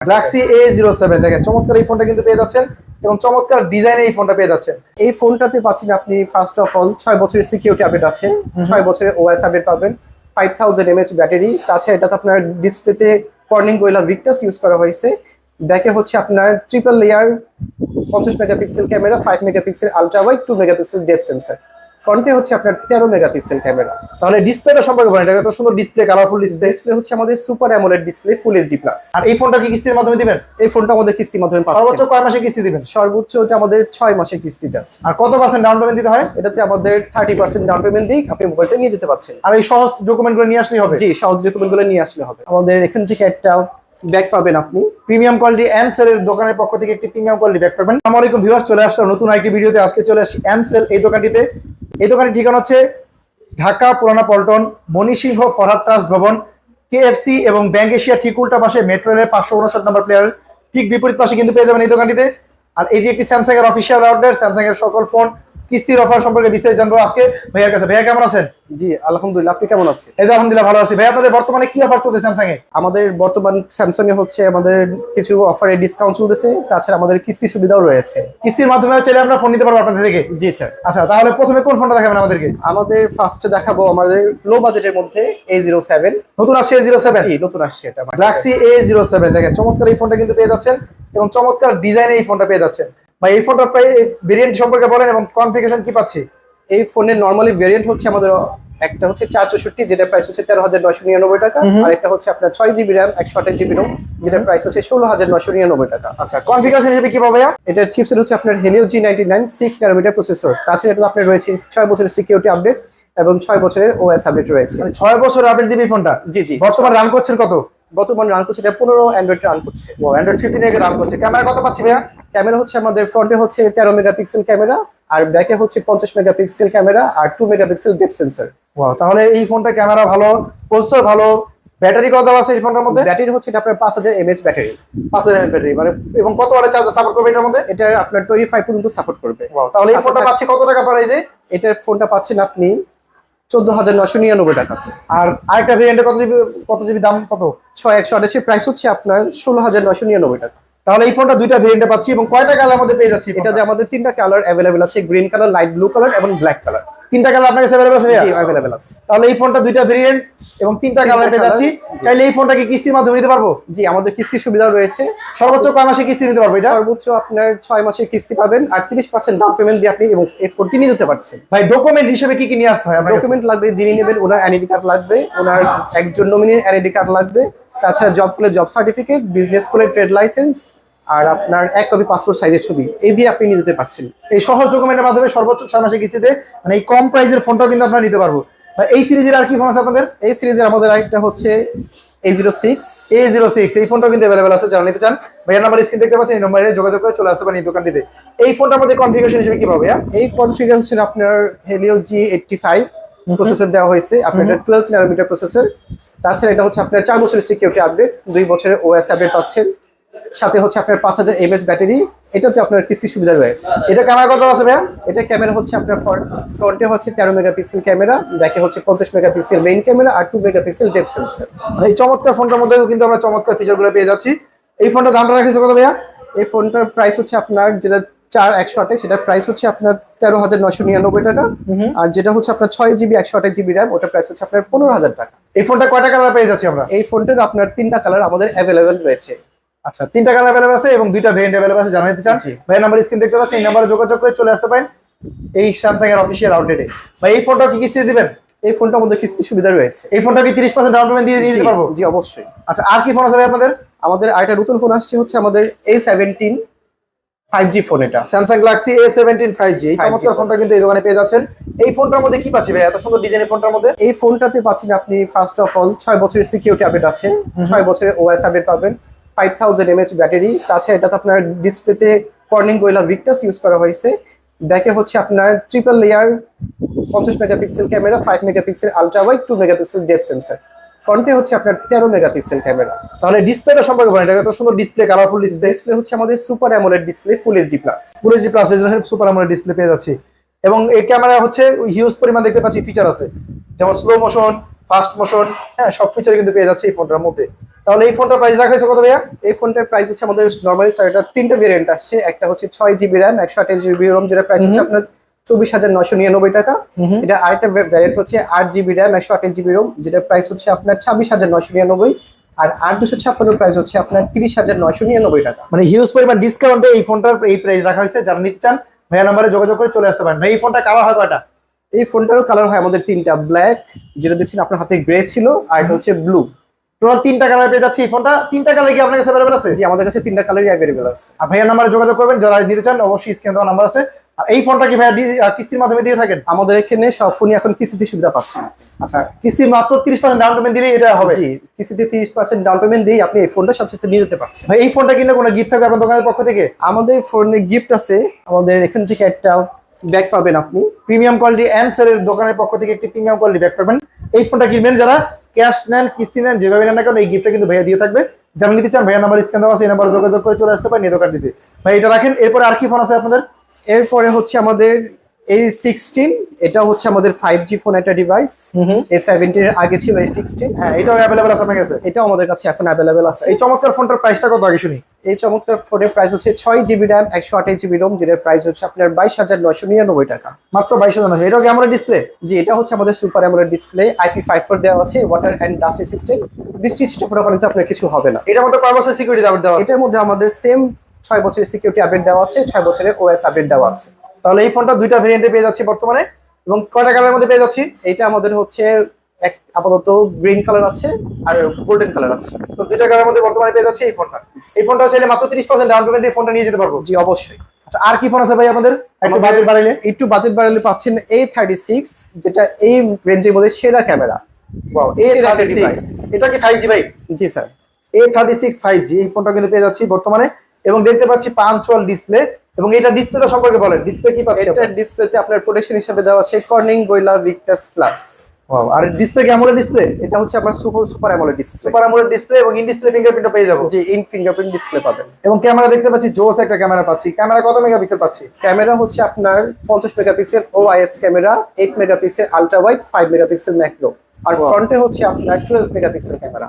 Galaxy A zero seven দেখেন চমৎকার এই ফোনটা কিন্তু পেয়ে যাচ্ছেন এবং চমৎকার ডিজাইনে এই ফোনটা পেয়ে যাচ্ছেন। এই ফোনটাতে পাচ্ছেন আপনি ফার্স্ট অফ অল ছয় বছরের সিকিউরিটি আপডেট আছে। ছয় বছরের ওএস আপডেট পাবেন ফাইভ থাউজেন্ড এমএচ ব্যাটারি তাছাড়া এটাতে আপনার ডিসপ্লেতে কর্নিং গোয়েলা ভিক্টাস ইউজ করা হয়েছে। ব্যাকে হচ্ছে আপনার ট্রিপল লেয়ার পঞ্চাশ megapixel camera five megapixel ultra wide two megapixel depth sensor ফ্রন্টে হচ্ছে আপনার তেরো মেগাপিক্সেল ক্যামেরা তাহলে ডিসপ্লেটা সম্পর্কে বলেন এটা এত সুন্দর ডিসপ্লে কালারফুল ডিসপ্লে ডিসপ্লে হচ্ছে আমাদের super AMOLED display full HD plus আর এই ফোনটা কি কিস্তির মাধ্যমে দিবেন? এই ফোনটা আমাদের কিস্তির মাধ্যমে সর্বোচ্চ পাচ্ছেন কয় মাসে কিস্তি দিবেন? সর্বোচ্চ এটা আমাদের ছয় মাসের কিস্তিতে আছে আর কত পার্সেন্ট ডাউন পেমেন্ট দিতে হয়? এটাতে আমাদের থার্টি পার্সেন্ট ডাউন পেমেন্ট দিই আপনি মোবাইলটা নিয়ে যেতে পারছেন। আর এই সহজ ডকুমেন্ট করে নিয়ে আসলেই হবে? জি সহজ ডকুমেন্টগুলো নিয়ে আসলে হবে। আমাদের এখান থেকে একটা ব্যাগ পাবেন আপনি। প্রিমিয়াম কোয়ালিটি এমসেল এর দোকানের পক্ষ থেকে একটি প্রিমিয়াম কোয়ালিটি ব্যাগ পাবেন। আসসালামু আলাইকুম ভিউয়ার্স চলে আসলাম নতুন আরেকটি ভিডিওতে। আজকে চলে আসি এমসেল এই দোকানটিতে। এই দোকানের ঠিকানা হচ্ছে ঢাকা, পুরানা পল্টন, মণিসিংহ, ফরহাদ ট্রাস্ট ভবন কেএফসি এবং ব্যাংক এশিয়া ঠিক উল্টা পাশে মেট্রো রেলের পাঁচশো উনষাট নম্বর প্লেয়ার ঠিক বিপরীত পাশে কিন্তু পেয়ে যাবেন এই দোকানটিতে। আর এটি একটি স্যামসাং এর অফিসিয়াল আউটলেট স্যামসাং এর সকল ফোন কিস্তির অফার সম্পর্কে বিস্তারিত জানব আজকে। ভাইয়ার কাছে। ভাইয়া কেমন আছেন? জি আলহামদুলিল্লাহ আপনি কেমন আছেন? এই আলহামদুলিল্লাহ ভালো আছি। ভাই আপনাদের বর্তমানে কি অফার চলছে স্যামসাং এ আমাদের বর্তমান স্যামসাং এ হচ্ছে আমাদের কিছু অফারে ডিসকাউন্ট চলতেছে তাছাড়া আমাদের কিস্তি সুবিধাও রয়েছে। কিস্তির মাধ্যমে চাইলে আমরা ফোন নিতে পারব আপনাদের থেকে? জি স্যার আচ্ছা তাহলে প্রথমে কোন ফোনটা দেখাবেন আমাদেরকে? আমাদের ফার্স্টে দেখাবো আমাদের লো বাজেটের মধ্যে এ জিরো সেভেন নতুন আসছে জিরো সেভেন জি নতুন আসছে এটা। জিরো সেভেন দেখেন চমৎকার এই ফোনটা কিন্তু পেয়ে যাচ্ছেন এবং চমৎকার ডিজাইনে এই ফোনটা পেয়ে যাচ্ছেন। ভাই এই ফোনটার প্রায় ভেরিয়েন্ট সম্পর্কে বলেন এবং কনফিগারেশন কি পাচ্ছি? এই ফোনের নর্মালি ভেরিয়েন্ট হচ্ছে আমাদের একটা হচ্ছে চার চৌষট্টি যেটা প্রাইস হচ্ছে তেরো হাজার নয়শো নিরানব্বই টাকা আর একটা হচ্ছে আপনার ছয় জিবি র্যাম একশো আঠাশ জিবি রোম যেটা প্রাইস হচ্ছে ষোলো হাজার নয়শো নিরানব্বই টাকা। আচ্ছা কনফিগারেশন হিসেবে কি পাবে ভাইয়া? এটার চিপসেট হচ্ছে আপনার Helio G ninety nine six nanometer processor তাছাড়া এটা আপনার রয়েছে ছয় বছরের সিকিউরিটি আপডেট এবং ছয় বছরের ওএস আপডেট রয়েছে। মানে ছয় বছর আপডেট দিবে এই ফোনটা জি জি। বর্তমানে রান করছেন কত? বর্তমান রান করছে এটা পনেরো অ্যান্ড্রয়েড রান করছে। ও অ্যান্ড্রয়েড ফিফটিন রান করছে। ক্যামেরা কত পাচ্ছি ভাইয়া? ক্যামেরা হচ্ছে আমাদের ফ্রন্টে হচ্ছে তেরো মেগাপিক্সেল ক্যামেরা আর ব্যাকে হচ্ছে পঞ্চাশ মেগাপিক্সেল ক্যামেরা আর two megapixel depth sensor wow তাহলে এই ফোনটা ক্যামেরা ভালো প্রসেসর ভালো ব্যাটারি কত আছে এই ফোনটার মধ্যে? ব্যাটারি হচ্ছে এটা আপনার পাঁচ হাজার এমএচ ব্যাটারি। পাঁচ হাজার ব্যাটারি মানে এবং কত ওয়াটের চার্জার সাপোর্ট করবে এটার মধ্যে? এটা আপনার টোয়েন্টি ফাইভ পর্যন্ত সাপোর্ট করবে। তাহলে এই ফোনটা পাচ্ছি কত টাকা প্রাইসে এটার ফোনটা পাচ্ছেন আপনি চোদ্দ হাজার নশো নিরানব্বই টাকা। আর আরেকটা ভেরিয়েন্টে কত জিবি কত জিবি দাম কত? ছয় একশো আঠাশের প্রাইস হচ্ছে আপনার ষোলো হাজার নশো নিরানব্বই টাকা। তাহলে এই ফোনটা দুইটা ভেরিয়েন্টে পাচ্ছি এবং কয়টা কালার মধ্যে পেয়ে যাচ্ছি এটাতে আমাদের তিনটা কালার অ্যাভেলেবেল আছে green colour light blue colour এবং ব্ল্যাক কালার তিনটা কালার আপনার কাছে অ্যাভেলেবল আছে? জি অ্যাভেলেবেল আছে। তাহলে এই ফোনটা দুইটা ভেরিয়েন্ট এবং তিনটা কালার পেয়ে যাচ্ছি। চাইলে এই ফোনটা কি কিস্তির মাধ্যমে নিতে পারব? জি আমাদের কিস্তি সুবিধা রয়েছে। সর্বোচ্চ কয় মাসে কিস্তি নিতে পারব এটা? সর্বোচ্চ আপনার ছয় মাসের কিস্তি পাবেন। আর তিরিশ পার্সেন্ট ডাউন পেমেন্ট দিয়ে আপনি এবং এই ফোনটি নিয়ে যেতে পারছেন। ভাই ডকুমেন্ট হিসেবে কি কি নিয়ে আসতে হয় আপনার ডকুমেন্ট লাগবে যিনি নেবেন ওনার এনআইডি কার্ড লাগবে ওনার একজন নমিনির এনআইডি কার্ড লাগবে তাছাড়া জব করলে জব সার্টিফিকেট বিজনেস করলে ট্রেড লাইসেন্স আর আপনার এক কপি পাসপোর্ট সাইজের ছবি। এই দিয়ে আপনি নিতে পারছেন। এই সহজ ডকুমেন্টের মাধ্যমে সর্বোচ্চ ছয় মাসের কিস্তিতে মানে এই কম প্রাইসের ফোনটাও কিন্তু আপনারা নিতে পারব। এই সিরিজের আর কি ফোন আছে আপনাদের? এই সিরিজের আমাদের আরেকটা হচ্ছে A zero six A zero six এই ফোনটাও কিন্তু অ্যাভেলেবল আছে, যারা নিতে চান। ভাইয়ের নাম্বার স্ক্রিন দেখতে পাচ্ছেন, এই নম্বরে যোগাযোগ করে চলে আসতে পারেন এই দোকানটিতে। এই ফোনটার মধ্যে কনফিগারেশন হিসেবে কি পাবে? এই কনফিগার হচ্ছে আপনার Helio G eighty five processor দেওয়া হয়েছে আপনার এটা টুয়েলভ ন্যানোমিটার প্রসেসর তাছাড়া এটা হচ্ছে আপনার চার বছরের সিকিউরিটি আপডেট দুই বছরের ওএস আপডেট পাচ্ছেন। সাথে হচ্ছে আপনার পাঁচ হাজার এমএচ ব্যাটারি এটাতে আপনার কিস্তি সুবিধা রয়েছে। এটা ক্যামেরা কত আছে ভাইয়া? এটা ক্যামেরা হচ্ছে আপনার ফ্রন্টে হচ্ছে তেরো মেগাপিক্সেল ক্যামেরা ব্যাকে হচ্ছে পঞ্চাশ মেগাপিক্সেল মেইন ক্যামেরা আর টু মেগাপিক্সেল ডেপ সেন্সর এই চমৎকার ফোনটার মধ্যে কিন্তু আমরা চমৎকার ফিচারগুলো পেয়ে যাচ্ছি। এই ফোনটা দামটা রাখিছে কত ভাইয়া? এই ফোনটার প্রাইস হচ্ছে আপনার যেটা চার একশো আটে সেটার প্রাইস হচ্ছে আপনার তেরো হাজার নশো নিরানব্বই টাকা। আর যেটা হচ্ছে আপনার ছয় জিবি একশো আঠাশ জিবি র্যাম ওটার প্রাইস হচ্ছে আপনার পনেরো হাজার টাকা। এই ফোনটা কয়টা কালার পেয়ে যাচ্ছি আমরা? এই ফোনটার আপনার তিনটা কালার আমাদের অ্যাভেলেবেল রয়েছে। আচ্ছা তিনটা কালার অ্যাভেলেবল আছে এবং দুইটা ভেরিয়েন্ট অ্যাভেলেবল আছে জানাতে চান। ভাই নাম্বার স্ক্রিন দেখতে পাচ্ছেন এই নাম্বারে যোগাযোগ করে চলে আসতে পারেন। এই স্যামসাং এর অফিসিয়াল আউটলেটে ভাই এই ফোনটা কি কিস্তি দিবেন? এই ফোনটার মধ্যে কিস্তি সুবিধা রয়েছে। এই ফোনটা কি তিরিশ পার্সেন্ট ডাউন পেমেন্ট দিয়ে দিতে পারব? জি অবশ্যই। আচ্ছা আর কি ফোন আছে ভাই আপনাদের? আমাদের আরেকটা নতুন ফোন আসছে হচ্ছে আমাদের A seventeen five G phone এটা এ সেভেন্টিন ফাইভ জি এই চমৎকার ফোনটা কিন্তু এই দোকানে পেয়ে যাচ্ছেন। এই ফোনটার মধ্যে কি পাচ্ছি ভাই এত সুন্দর ডিজাইনের ফোনটার মধ্যে। এই ফোনটাতে পাচ্ছেন আপনি ফার্স্ট অফ অল ছয় বছরের সিকিউরিটি আপডেট আছে। ছয় বছরের ওএস আপডেট পাবেন। ফাইভ থাউজেন্ড এমএচ ব্যাটারি তাছাড়া এটাতে আপনার ডিসপ্লেতে কর্নিং গোয়েলা ভিক্টাস ইউজ করা হয়েছে। ব্যাকে হচ্ছে আপনার ট্রিপল লেয়ার পঞ্চাশ megapixel camera five megapixel ultra wide two megapixel depth sensor ফ্রন্টে হচ্ছে আপনার তেরো মেগাপিক্সেল ক্যামেরা। তাহলে ডিসপ্লেটা সম্পর্কে বলেন এটা সুন্দর ডিসপ্লে কালারফুল ডিসপ্লে ডিসপ্লে হচ্ছে আমাদের super AMOLED display full HD plus full HD plus super আমরা ডিসপ্লে পেয়ে যাচ্ছি। এবং এই ক্যামেরা হচ্ছে হিউজ পরিমাণ দেখতে পাচ্ছি ফিচার আছে। যেমন স্লো মোশন ফাস্ট মোশন হ্যাঁ সব ফিচার কিন্তু পেয়ে যাচ্ছে এই ফোনটার মধ্যে। তাহলে এই ফোনটার প্রাইস রাখা হয়েছে কত ভাইয়া? এই ফোনটার প্রাইস হচ্ছে আমাদের নর্মালি স্যার এটা তিনটা ভেরিয়েন্ট আসছে। একটা হচ্ছে ছয় জিবি র্যাম একশো আঠাশ জিবি রোম যেটা প্রাইস হচ্ছে আপনার চব্বিশ হাজার নশো নিরানব্বই টাকা। এটা আরেকটা ভ্যারিয়েন্ট হচ্ছে আট জিবি র্যাম একশো আঠাশ জিবি রোম যেটা প্রাইস হচ্ছে আপনার ছাব্বিশ হাজার নশো নিরানব্বই। আর আট দুশো ছাপ্পান্ন প্রাইস হচ্ছে আপনার তিরিশ হাজার নশো নিরানব্বই টাকা। মানে হিউজ পরিমাণ ডিসকাউন্টে এই ফোনটার এই প্রাইস রাখা হয়েছে। যারা নিতে চান ভাইয়া নাম্বারে যোগাযোগ করে চলে আসতে পারেন। ভাই এই ফোনটা কালার হয় কয়টা? এই ফোনটারও কালার হয় আমাদের তিনটা ব্ল্যাক যেটা দেখছেন আপনার হাতে গ্রে ছিল আর এটা হচ্ছে ব্লু টোটাল তিনটা কালার পেয়ে যাচ্ছে এই ফোনটা তিনটা কালার কি আপনার কাছে অ্যাভেলেবল আছে? জি আমাদের কাছে তিনটা কালারই অ্যাভেলেবেল আছে। আর ভাইয়ার নাম্বারে যোগাযোগ করবেন। যারা নিতে চান অবশ্যই স্ক্রিন দেওয়া নাম্বার আছে। আর এই ফোনটা কি ভাইয়া কিস্তির মাধ্যমে দিয়ে থাকেন? আমাদের এখানে সব ফোনই এখন কিস্তিতে সুবিধা পাচ্ছেন আচ্ছা কিস্তির মাত্র তিরিশ পার্সেন্ট ডাউন পেমেন্ট দিলেই এটা হবে? জি কিস্তিতে তিরিশ পার্সেন্ট ডাউন পেমেন্ট দিয়ে আপনি এই ফোনটা সাথে সাথে নিয়ে যেতে পারছেন। ভাই এই ফোনটা কিনলে কোনো গিফট থাকবে আপনার দোকানের পক্ষ থেকে? আমাদের ফোনে গিফট আছে। আমাদের এখান থেকে একটা ব্যাগ পাবেন আপনি। প্রিমিয়াম কোয়ালিটি এর দোকানের পক্ষ থেকে একটি প্রিমিয়াম কোয়ালিটি ব্যাগ পাবেন। এই ফোনটা কিনবেন যারা ক্যাশ নেন কিস্তি নেন যেভাবে নেন না কেন এই গিফটটা কিন্তু ভাইয়া দিয়ে থাকবে। যারা নিতে চান ভাইয়া নাম্বার স্ক্যান দেওয়া আছে এই নাম্বারে যোগাযোগ করে চলে আসতে পারেন এই দোকান দিতে ভাই এটা রাখেন এরপরে আর কি ফোন আছে আপনাদের? এরপরে হচ্ছে আমাদের এই সিক্সটিন এটা হচ্ছে আমাদের ফাইভ জি ফোন একটা ডিভাইস এই সেভেন্টিন আগে ছিল এই সিক্সটিন হ্যাঁ এটাও অ্যাভেলেবল আছে আপনার কাছে। এটাও আমাদের কাছে এখন অ্যাভেলেবেল আছে। এই চমৎকার ফোনটার প্রাইসটা কত আগে শুনি? এই চমৎকার ফোনের প্রাইস হচ্ছে ছয় জিবি র্যাম একশো আঠাশ জিবি রোম যেটার প্রাইস হচ্ছে আপনার বাইশ হাজার নয়শো নিরানব্বই টাকা। মাত্র বাইশ হাজার এটাও ক্যামেরা ডিসপ্লে জি এটা হচ্ছে আমাদের super AMOLED display IP five four দেওয়া আছে ওয়াটার অ্যান্ড ডাস্ট সিস্টেম বৃষ্টি ছোটো পানিতে আপনার কিছু হবে না। এটার মধ্যে কয় বছর সিকিউরিটি দেওয়া আছে? এটার মধ্যে আমাদের সেম ছয় বছরের সিকিউরিটি আপডেট দেওয়া আছে ছয় বছরের ওএস আপডেট দেওয়া আছে। তাহলে এই ফোনটা দুইটা ভেরিয়েন্টে পেয়ে যাচ্ছি বর্তমানে। এবং কয়টা কালারের মধ্যে পেয়ে যাচ্ছি? এটা আমাদের হচ্ছে এক আপাতত গ্রিন কালার আছে আর গোল্ডেন কালার আছে। তো দুইটা কালারের মধ্যে বর্তমানে পেয়ে যাচ্ছি এই ফোনটা। এই ফোনটা চাইলে মাত্র তিরিশ পার্সেন্ট ডাউন পেমেন্ট দিয়ে ফোনটা নিয়ে যেতে পারব। জি অবশ্যই। আচ্ছা আর কি ফোন আছে ভাই আমাদের? একটু বাজেট বাড়াইলে। একটু বাজেট বাড়ালে পাচ্ছেন এ থার্টি সিক্স যেটা এই রেঞ্জের মধ্যে সেরা ক্যামেরা। এটা কি ফাইভ জি ভাই? জি sir A thirty six five G এই ফোনটা কিন্তু পেয়ে যাচ্ছি বর্তমানে। এবং দেখতে পাচ্ছি পাঞ্চুয়াল ডিসপ্লে এবং এটা ডিসপ্লেটা সম্পর্কে বলেন। ডিসপ্লে কি পাচ্ছি এটার ডিসপ্লেতে আপনার প্রোটেকশন হিসেবে দেওয়া আছে কর্নিং গোয়েলা ভিক্টাস প্লাস আর ডিসপ্লে কি আমলের ডিসপ্লে? এটা হচ্ছে আপনার super super AMOLED display. Super AMOLED display এবং ইন ডিসপ্লে ফিঙ্গারপ্রিন্টটা পেয়ে যাব। যে ইন ফিঙ্গারপ্রিন্ট ডিসপ্লে পাবেন। এবং ক্যামেরা দেখতে পাচ্ছি জোস একটা ক্যামেরা পাচ্ছি। ক্যামেরা কত মেগাপিক্সেল পাচ্ছি? ক্যামেরা হচ্ছে আপনার পঞ্চাশ megapixel OIS camera eight megapixel ultra wide five megapixel macro আর ফ্রন্টে হচ্ছে আপনার টুয়েলভ মেগাপিক্সেল ক্যামেরা।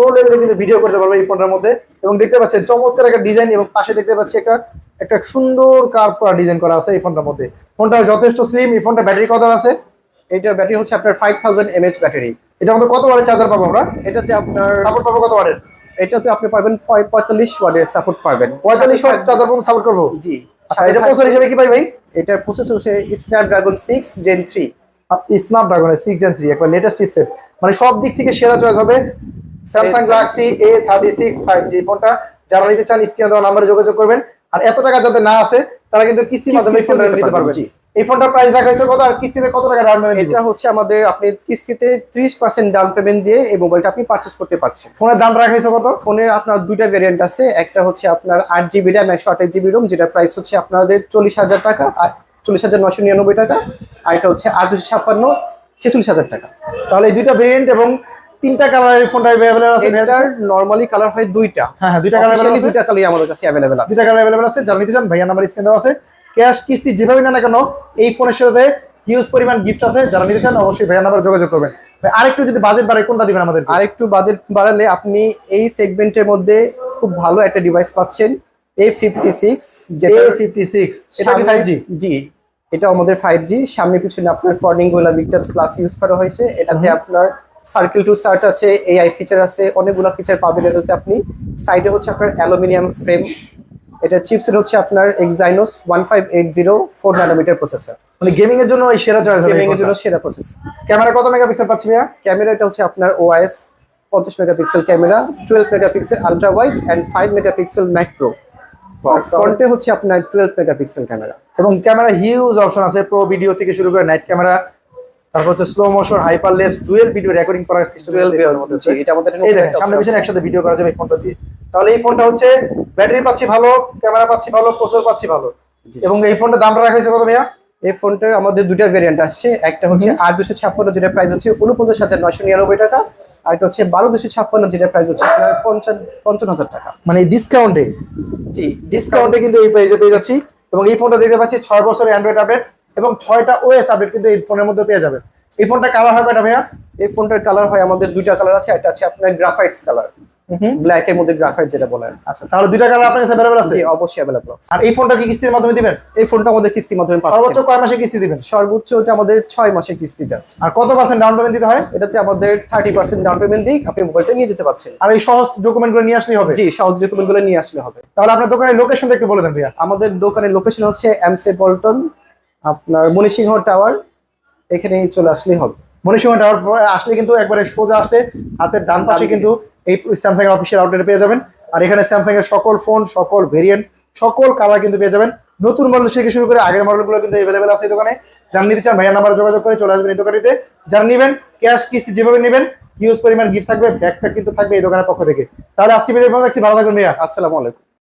প্রো লেভেলে কিন্তু ভিডিও করতে পারবে এই ফোনটার মধ্যে। এবং দেখতে পাচ্ছেন চমৎকার একটা ডিজাইন এবং পাশে দেখতে পাচ্ছি একটা একটা সুন্দর কার করা ডিজাইন করা আছে এই ফোনটার মধ্যে। ফোনটা যথেষ্ট স্লিম এই ফোনটা ব্যাটারি কত আছে? এটার ব্যাটারি হচ্ছে আপনার ফাইভ থাউজেন্ড এমএচ ব্যাটারি এটা মধ্যে কত ওয়াটের চার্জার পাবো আমরা? এটাতে আপনার সাপোর্ট পাবো কত ওয়াটের এটাতে আপনি পাবেন পঁয়- পঁয়তাল্লিশ ওয়াটের সাপোর্ট পাবেন। পঁয়তাল্লিশ ওয়াট চার্জার পর্যন্ত সাপোর্ট করব? জি। আচ্ছা এটা প্রসেসর হিসেবে কি পাই ভাই? এটার প্রসেসর হচ্ছে স্ন্যাপড্রাগন সিক্স জেন থ্রি স্ন্যাপড্রাগনের সিক্স জেন থ্রি একবার লেটেস্ট চিপসেট মানে সব দিক থেকে সেরা চয়েস হবে। Samsung Galaxy A thirty six five G ফোনটা যারা নিতে চান স্ক্রিনে দেওয়া নাম্বারে যোগাযোগ করবেন। আর এত টাকা যাদের না আছে তারা কিন্তু কিস্তির মাধ্যমে এই ফোনটা নিতে পারবেন। এই ফোনটার প্রাইস রাখা হয়েছে কত আর কিস্তিতে কত টাকা ডাউন পেমেন্ট এটা হচ্ছে আমাদের আপনি কিস্তিতে ত্রিশ পার্সেন্ট ডাউন পেমেন্ট দিয়ে এই মোবাইলটা আপনি পারচেস করতে পারছেন। ফোনের দাম রাখা হয়েছে কত? ফোনের আপনার দুইটা ভেরিয়েন্ট আছে একটা হচ্ছে আপনার আট জিবি র্যাম একশো আঠাশ জিবি রোম যেটা প্রাইস হচ্ছে আপনাদের চল্লিশ হাজার টাকা আর চল্লিশ হাজার নশো নিরানব্বই টাকা আর এটা হচ্ছে আট দুশো ছাপ্পান্ন ছেচল্লিশ হাজার টাকা। তাহলে এই দুইটা ভেরিয়েন্ট এবং তিনটা কালারের ফোনটা অ্যাভেলেবল আছে এটার নরমালি কালার হয় দুইটা। হ্যাঁ হ্যাঁ দুইটা কালার Officially দুইটা কালারই আমাদের কাছে অ্যাভেলেবেল আছে। দুইটা কালার অ্যাভেলেবল আছে যারা নিতে চান ভাইয়া নাম্বার স্ক্রিন দেওয়া আছে। ক্যাশ কিস্তি যেভাবে না কেন এই ফোনের সাথে হিউজ পরিমাণ গিফট আছে। যারা নিতে চান অবশ্যই ভাইয়া নাম্বার যোগাযোগ করবেন। ভাই আরেকটু যদি বাজেট বাড়ে কোনটা দিবেন আমাদের? আরেকটু বাজেট বাড়ালে আপনি এই সেগমেন্টের মধ্যে খুব ভালো একটা ডিভাইস পাচ্ছেন এ ফিফটি সিক্স যেটা ফিফটি সিক্স এটা কি ফাইভ জি জি এটা আমাদের ফাইভ জি সামনে পিছনে আপনার কর্নিং গোলা ভিক্টাস প্লাস ইউজ করা হয়েছে। এটাতে আপনার সার্কেল টু সার্চ আছে এআই ফিচার আছে অনেকগুলো ফিচার পাবেন এটাতে আপনি। সাইডে হচ্ছে আপনার অ্যালুমিনিয়াম ফ্রেম। এটা চিপসেট হচ্ছে আপনার Exynos one five eight zero four nanometer processor মানে গেমিং এর জন্য সেরা চয়েস গেমিং এর জন্য সেরা প্রসেসর ক্যামেরা কত মেগাপিক্সেল পাচ্ছি ভাইয়া? ক্যামেরা এটা হচ্ছে আপনার ওআইএস পঞ্চাশ megapixel camera twelve megapixel ultra wide and five megapixel macro ফ্রন্টে হচ্ছে আপনার টুয়েলভ মেগাপিক্সেল ক্যামেরা। এবং ক্যামেরা হিউজ অপশন আছে প্রো ভিডিও থেকে শুরু করে নাইট ক্যামেরা তারপর হচ্ছে slow motion hyper lapse dual video recording করার সিস্টেম টুয়েলভ এর মধ্যে এটা আমাদের এই দেখেন সামনে পিছনে একসাথে ভিডিও করা যাবে এই ফোনটা দিয়ে। তাহলে এই ফোনটা হচ্ছে ব্যাটারি পাচ্ছি ভালো ক্যামেরা পাচ্ছি ভালো প্রসেসর পাচ্ছি ভালো। এবং এই ফোনটা দামটা রাখা হয়েছে কত ভাইয়া? এই ফোনটার আমাদের দুটা ভেরিয়েন্ট আসছে একটা হচ্ছে আট দুশো ছাপ্পান্ন যেটা প্রাইস হচ্ছে উনপঞ্চাশ হাজার নয়শো নিরানব্বই টাকা আর একটা হচ্ছে বারো দুশো ছাপ্পান্ন যেটা প্রাইস হচ্ছে আপনার পঞ্চান্ন পঞ্চান্ন হাজার টাকা। মানে ডিসকাউন্টে জি ডিসকাউন্টে কিন্তু এই প্রাইসে পেয়ে যাচ্ছি। এবং এই ফোনটা দেখতে পাচ্ছি ছয় বছরের অ্যান্ড্রয়েড আপডেট এবং ছয়টা ওএস আপডেট কিন্তু এই ফোনের মধ্যে পেয়ে যাবেন। এই ফোনটা কালার হবে এটা ভাইয়া? এই ফোনটার কালার হয় আমাদের দুইটা কালার আছে একটা আছে আপনার গ্রাফাইটস কালার ব্ল্যাক এর মধ্যে গ্রাফাইট যেটা বলেন আচ্ছা তাহলে দুইটা কালার আপনার কাছে আছে? জি অবশ্যই অ্যাভেলেবল আর এই ফোনটা কি কিস্তির মাধ্যমে দিবেন? এই ফোনটা আমাদের কিস্তির মাধ্যমে সর্বোচ্চ কয় মাসে কিস্তি দিবেন? সর্বোচ্চ এটা আমাদের ছয় মাসের কিস্তিতে আছে। আর কত পার্সেন্ট ডাউন পেমেন্ট দিতে হয়? এটাতে আমাদের থার্টি পার্সেন্ট ডাউন পেমেন্ট দিক আপনি মোবাইলটা নিয়ে যেতে পারছেন। আর এই সহজ ডকুমেন্টগুলো নিয়ে আসলেই হবে? জি সহজ ডকুমেন্টগুলো নিয়ে আসলে হবে। তাহলে আপনার দোকানের লোকেশনটা একটু বলে দেন ভাইয়া। আমাদের দোকানের লোকেশন হচ্ছে এমসে পল্টন আপনার মনীষিংহ টাওয়ার এখানেই চলে আসলেই হবে। মনীষিংহ টাওয়ার পরে আসলে কিন্তু একবারে সোজা আসলে হাতের ডান পাশে কিন্তু এই স্যামসাং এর অফিসিয়াল আউটলেট পেয়ে যাবেন। আর এখানে স্যামসাং এর সকল ফোন সকল ভেরিয়েন্ট সকল কালার কিন্তু পেয়ে যাবেন। নতুন মডেল থেকে শুরু করে আগের মডেলগুলো কিন্তু অ্যাভেলেবেল আছে এই দোকানে। যারা নিতে চান ভাইয়ার নাম্বারে যোগাযোগ করে চলে আসবেন এই দোকানিতে। যারা নেবেন ক্যাশ কিস্তি যেভাবে নেবেন হিউজ পরিমাণ গিফট থাকবে ব্যাকপ্যাক কিন্তু থাকবে এই দোকানের পক্ষ থেকে। তাহলে আজকে ভিডিও ভালো লাগছে ভালো থাকবেন ভাইয়া। আসসালামু আলাইকুম।